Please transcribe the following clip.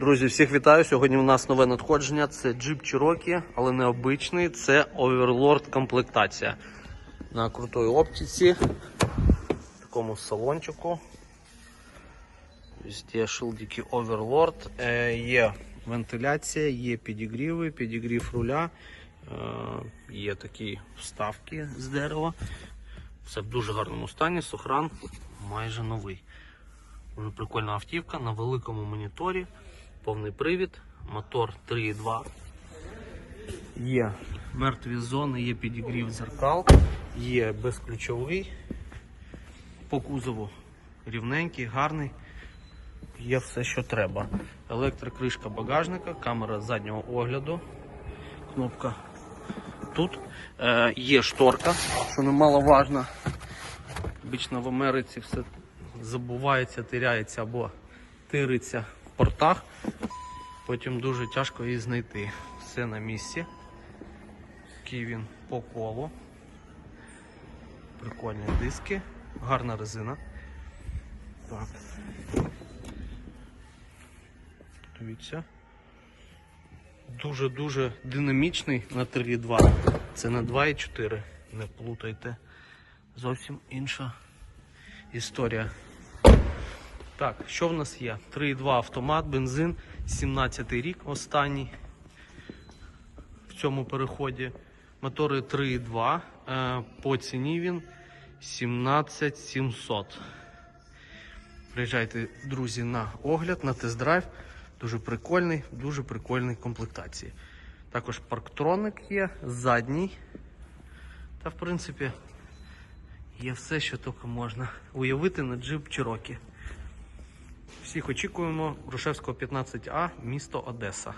Друзі, всіх вітаю. Сьогодні у нас нове надходження. Це Jeep Cherokee, але не обичний, це Overlord комплектація. На крутої оптиці, в такому салончику. Є шилдики е, є вентиляція, є підігріви, підігрів руля, е, є такі вставки з дерева. Все в дуже гарному стані, сохран майже новий. Дуже прикольна автівка на великому моніторі, повний привід, мотор 3.2. Є мертві зони, є підігрів зеркал, є безключовий. По кузову рівненький, гарний. Є все, що треба. Електрокришка багажника, камера заднього огляду, кнопка тут. Е, є шторка, що немаловажно. Обично в Америці все забувається, тиряється або тириться портах. Потім дуже тяжко її знайти. Все на місці. Такий він по колу. Прикольні диски, гарна резина. Так. Дивіться. Дуже-дуже динамічний на 3.2. Це на 2.4. Не плутайте. Зовсім інша історія. Так, що в нас є? 3.2 автомат, бензин, 17 й рік останній в цьому переході. Мотори 3.2. Е, По ціні він 17700. Приїжджайте, друзі, на огляд, на тест-драйв. Дуже прикольний, дуже прикольній комплектації. Також парктроник є, задній. Та, в принципі, є все, що тільки можна уявити на джип Cherokee. Всіх очікуємо Грушевського 15А, місто Одеса.